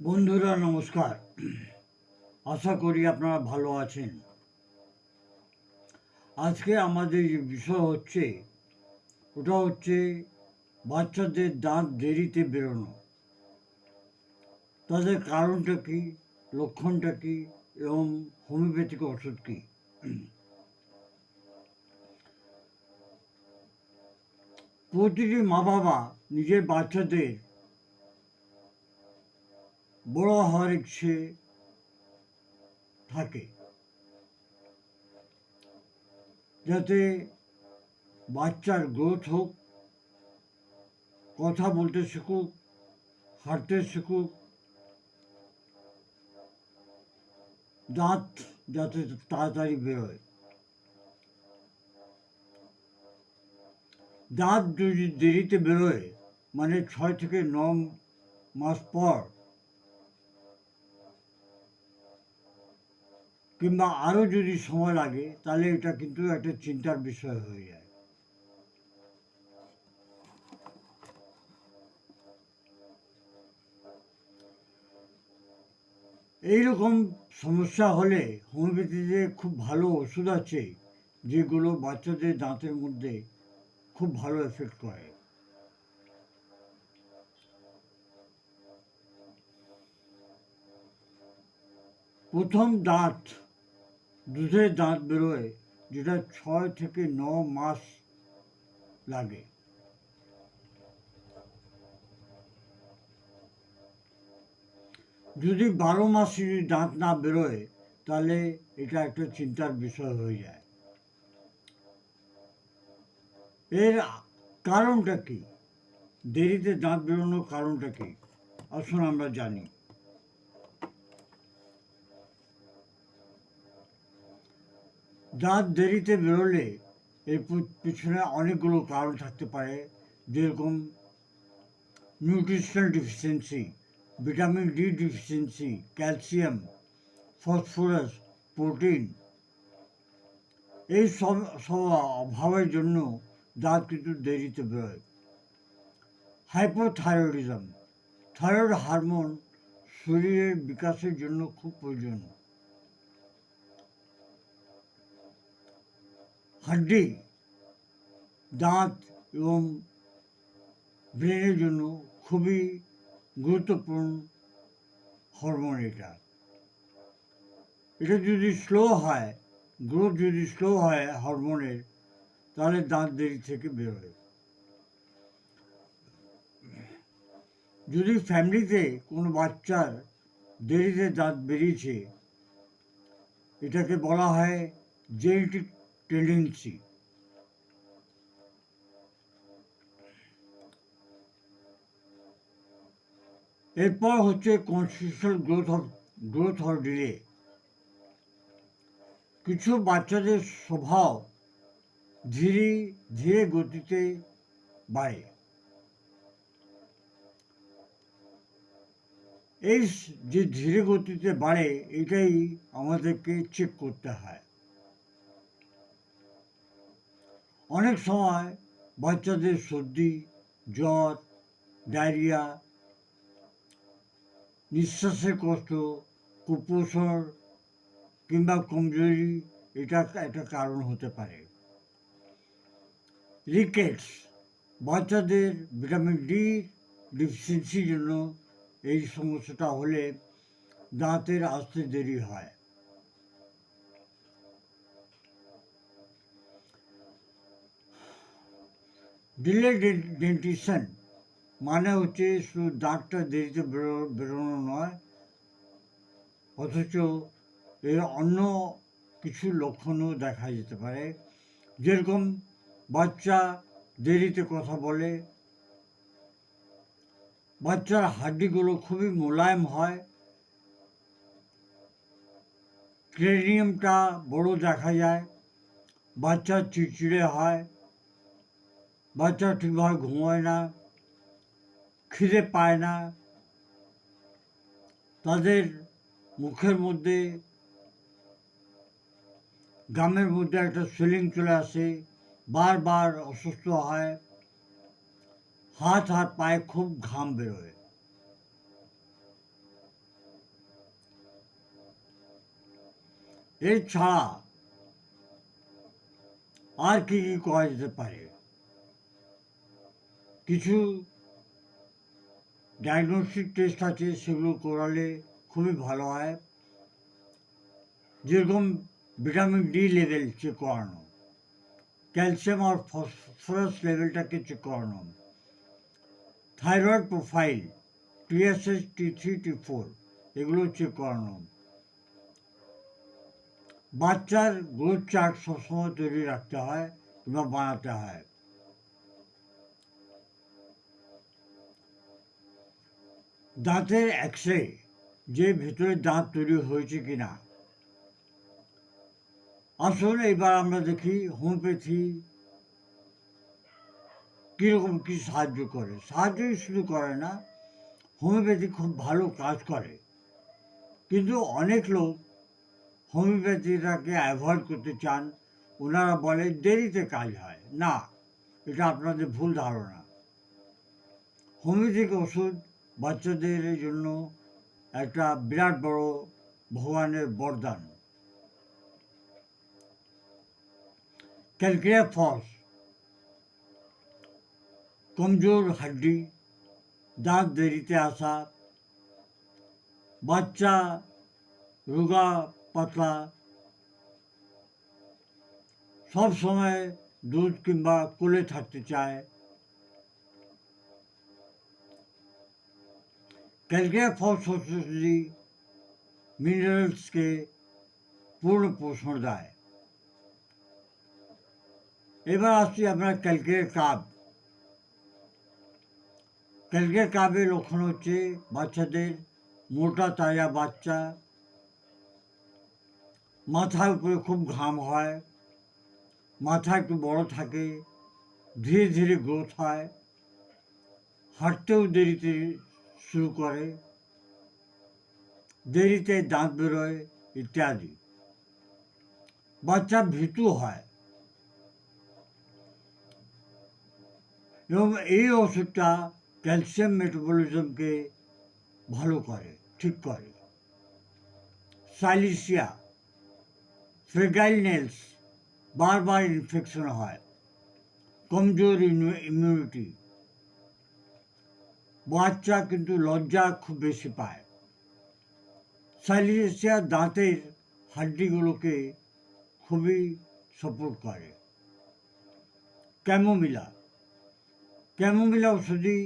বন্ধুরা, নমস্কার। আশা করি আপনারা ভালো আছেন। আজকে আমাদের যে বিষয় হচ্ছে, ওটা হচ্ছে বাচ্চাদের দাঁত দেরিতে বেরোনো। তাদের কারণটা কী, লক্ষণটা কী, এবং হোমিওপ্যাথিক ওষুধ কী? প্রতিটি মা বাবা নিজের বাচ্চাদের বড় হওয়ার ইচ্ছে থাকে। যাতে বাচ্চার গ্রোথ হোক, কথা বলতে শিখুক, হাঁটতে শিখুক, দাঁত যাতে তাড়াতাড়ি বেরোয় দাঁত যদি দেরিতে বেরোয় মানে ছয় থেকে ন মাস পর কিংবা আরও যদি সময় লাগে, তাহলে এটা কিন্তু একটা চিন্তার বিষয় হয়ে যায়। এইরকম সমস্যা হলে হোমিওপ্যাথিতে খুব ভালো ওষুধ আছে, যেগুলো বাচ্চাদের দাঁতের মধ্যে খুব ভালো এফেক্ট করে। প্রথম দাঁত দুধের দাঁত বেরোয়, যেটা ছয় থেকে ন মাস লাগে। যদি বারো মাস যদি দাঁত না বেরোয়, তাহলে এটা একটা চিন্তার বিষয় হয়ে যায়। এর কারণটা কি? দেরিতে দাঁত বেরোনোর কারণটা কি? আসুন আমরা জানি। দাঁত দেরিতে বেরোলে এর পিছনে অনেকগুলো কারণ থাকতে পারে। যেরকম nutritional deficiency vitamin D deficiency calcium phosphorus protein এই সব সব অভাবের জন্য দাঁত কিন্তু দেরিতে বেরোয়। হাইপোথাইরয়েডিজম থাইরয়েড হারমোন শরীরের বিকাশের জন্য খুব প্রয়োজন। হাড্ডি, দাঁত এবং ব্রেনের জন্য খুবই গুরুত্বপূর্ণ হরমোন এটা। এটা যদি স্লো হয় গ্রোথ যদি স্লো হয় হরমোনের তাহলে দাঁত দেরি থেকে বেরোয়। যদি ফ্যামিলিতে কোনো বাচ্চার দেরিতে দাঁত বেরিয়েছে, এটাকে বলা হয় জেনেটিক টেন্ডেন্সি। এরপর হচ্ছে constitutional growth of growth or delay কিছু বাচ্চাদের স্বভাব ধীরে ধীরে গতিতে বাড়ে। এই যে ধীরে গতিতে বাড়ে, এটাই আমাদেরকে চেক করতে হয়। অনেক সময় বাচ্চাদের সর্দি, জ্বর, ডায়রিয়া, নিঃশ্বাসের কষ্ট, কুপোষণ কিংবা কমজোরি, এটা একটা কারণ হতে পারে। রিকেটস বাচ্চাদের ভিটামিন ডি ডিফিসিয়েন্সির জন্য এই সমস্যাটা হলে দাঁতের আসতে দেরি হয়। ডিলে ডেন্টিশন মানে হচ্ছে শুধু দাঁতটা দেরিতে বেরো, বেরোনো নয়, অথচ এর অন্য কিছু লক্ষণও দেখা যেতে পারে। যেরকম বাচ্চা দেরিতে কথা বলে, বাচ্চার হাড্ডিগুলো খুবই মোলায়েম হয়, ক্রেনিয়ামটা বড় দেখা যায়, বাচ্চা চিড়চিড়ে হয় বাচ্চা ঠিকভাবে ঘুমোয় না, খিদে পায় না। তাদের মুখের মধ্যে গ্রামের মধ্যে একটা সেলিং চলে আসে, বারবার অসুস্থ হয়, হাত হাত পায়ে খুব ঘাম বেরোয়। এছাড়া আর কি কি করা যেতে পারে? কিছু ডায়াগনস্টিক টেস্ট আছে, সেগুলো করালে খুবই ভালো হয়। যেরকম ভিটামিন ডি লেভেল চেক করানো ক্যালসিয়াম আর ফসফরাস লেভেলটাকে চেক করানো thyroid profile TSS T three T four এগুলো চেক করানো। বাচ্চার গ্রোথ চার্ট সবসময় তৈরি রাখতে হয় কিংবা বানাতে হয়। দাঁতের এক্সরে যে ভেতরে দাঁত তৈরি হয়েছে কিনা। আসলে এবার আমরা দেখি হোমিওপ্যাথি কীরকম, কি সাহায্য করে। সাহায্যই শুধু করে না, হোমিওপ্যাথি খুব ভালো কাজ করে। কিন্তু অনেক লোক হোমিওপ্যাথিটাকে অ্যাভয়েড করতে চান। ওনারা বলে, দেরিতে কাজ হয়। না, এটা আপনাদের ভুল ধারণা। হোমিওপ্যাথিক ওষুধ বাচ্চাদের জন্য একটা বিরাট বড় ভগবানের বরদান। ক্যালকিয়া ফস কমজোর হাড্ডি দাঁত দেরিতে আসা, বাচ্চা রোগা পাতলা, সব সময় দুধ কিংবা কোলে থাকতে চায় ক্যালকিয়া ফস ঔষধি মিনারেলসকে পূর্ণ পোষণ দেয় এবার আসছি আপনার ক্যালকিয়া কাপ ক্যালকিয়া কাপের লক্ষণ হচ্ছে বাচ্চাদের মোটা তাজা বাচ্চা মাথার উপরে খুব ঘাম হয় মাথা একটু বড় থাকে ধীরে ধীরে গ্রোথ হয় হাঁটতেও দেরিতে শুরু করে দেরিতে দাঁত বেরোয় ইত্যাদি বাচ্চা ভীতু হয় এবং এই ওষুধটা ক্যালসিয়াম মেটাবলিজমকে ভালো করে ঠিক করে সাইলিসিয়া ফ্রেগাইল নেলস বারবার ইনফেকশন হয় কমজোর ইমিউনিটি বাচ্চা কিন্তু লজ্জা খুব বেশি পায়। সাইলিসিয়া দাঁতের হাড্ডিগুলোকে খুবই সাপোর্ট করে। ক্যামোমিলা। ক্যামোমিলা ওষুধি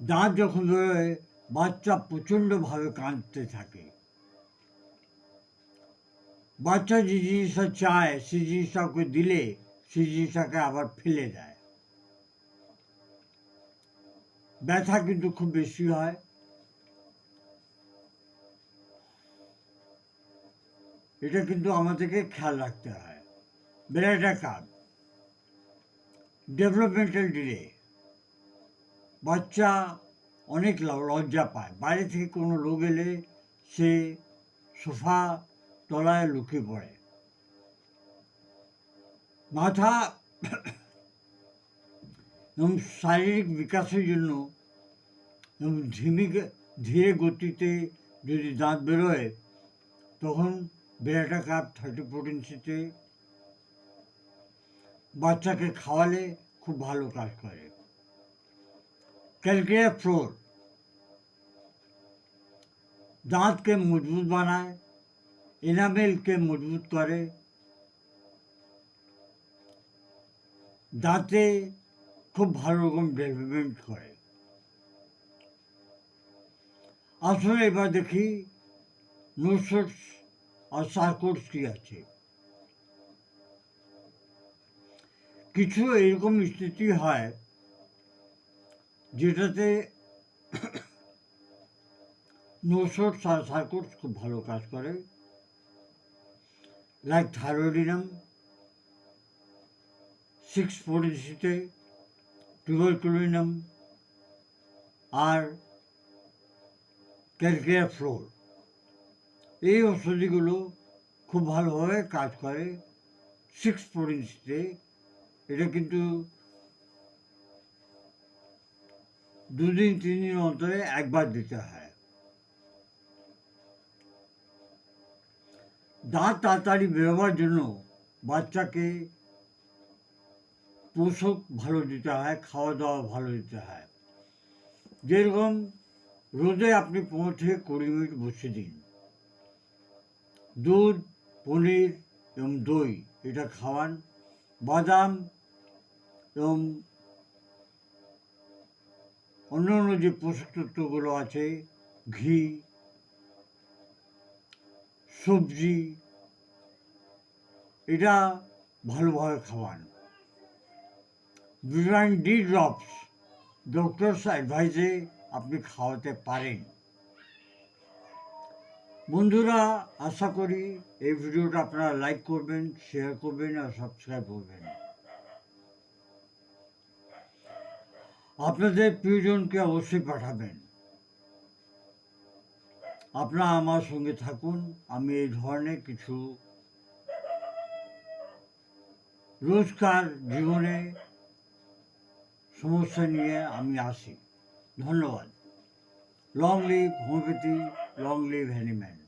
দাঁত যখন বেরোয় বাচ্চা প্রচণ্ডভাবে কাঁদতে থাকে। বাচ্চা যে জিনিসটা চায় সেই জিনিসটা ওকে দিলে সেই জিনিসটাকে আবার ফেলে দেয়। ব্যথা কিন্তু খুব বেশি হয়। এটা কিন্তু আমাদেরকে খেয়াল রাখতে হয়। বেড়াটা কাজ ডেভেলপমেন্টাল ডিলে, বাচ্চা অনেক লজ্জা পায়। বাইরে থেকে কোনো লোক এলে সে সোফা তলায় লুকিয়ে পড়ে। মাথা এবং শারীরিক বিকাশের জন্য এবং ধিমি ধীরে গতিতে যদি দাঁত বেরোয়, তখন বেড়াটা কাপ থার্টি ইঞ্চিতে বাচ্চাকে খাওয়ালে খুব ভালো কাজ করে। ক্যালকিয়া ফ্লোর। দাঁতকে মজবুত বানায়, এনামেলকে মজবুত করে। দাঁতে খুব ভালো রকম ডেভেলপমেন্ট করে। আসলে এবার দেখি নোটস আর সার্কোটস কি আছে। কিছু এরকম স্থিতি হয় যেটাতে নোসট সার্কোটস খুব ভালো কাজ করে। লাইক থাইরয়েডিনাম সিক্স ফোরটিসিতে টুবারকুলিনাম আর ক্যালকিয়া ফ্লোর এই ওষুধগুলো খুব ভালোভাবে কাজ করে সিক্স ফোরটিসিতে এটা কিন্তু দুদিন তিন দিন অন্তরে একবার দিতে হয় দাঁত তাড়াতাড়ি বেরোবার জন্য বাচ্চাকে পোষক ভালো দিতে হয় খাওয়া দাওয়া ভালো দিতে হয়। যেরকম রোদে আপনি পনেরো থেকে কুড়ি মিনিট বসে দিন। দুধ, পনির এবং দই এটা খাওয়ান। বাদাম এবং অন্য অন্য যে পোষক তত্ত্বগুলো আছে, ঘি, সবজি, এটা ভালোভাবে খাওয়ান। ভিটামিন ডি ড্রপস ডক্টরস অ্যাডভাইসে আপনি খাওয়াতে পারেন। বন্ধুরা, আশা করি এই ভিডিওটা আপনারা লাইক করবেন শেয়ার করবেন আর সাবস্ক্রাইব করবেন। আপনাদের প্রিয়জনকে অবশ্যই পাঠাবেন। আপনারা আমার সঙ্গে থাকুন, আমি এই ধরনের কিছু রোজকার জীবনে সমস্যা নিয়ে আমি আসি। ধন্যবাদ। Long live homeopathy long live Hahnemann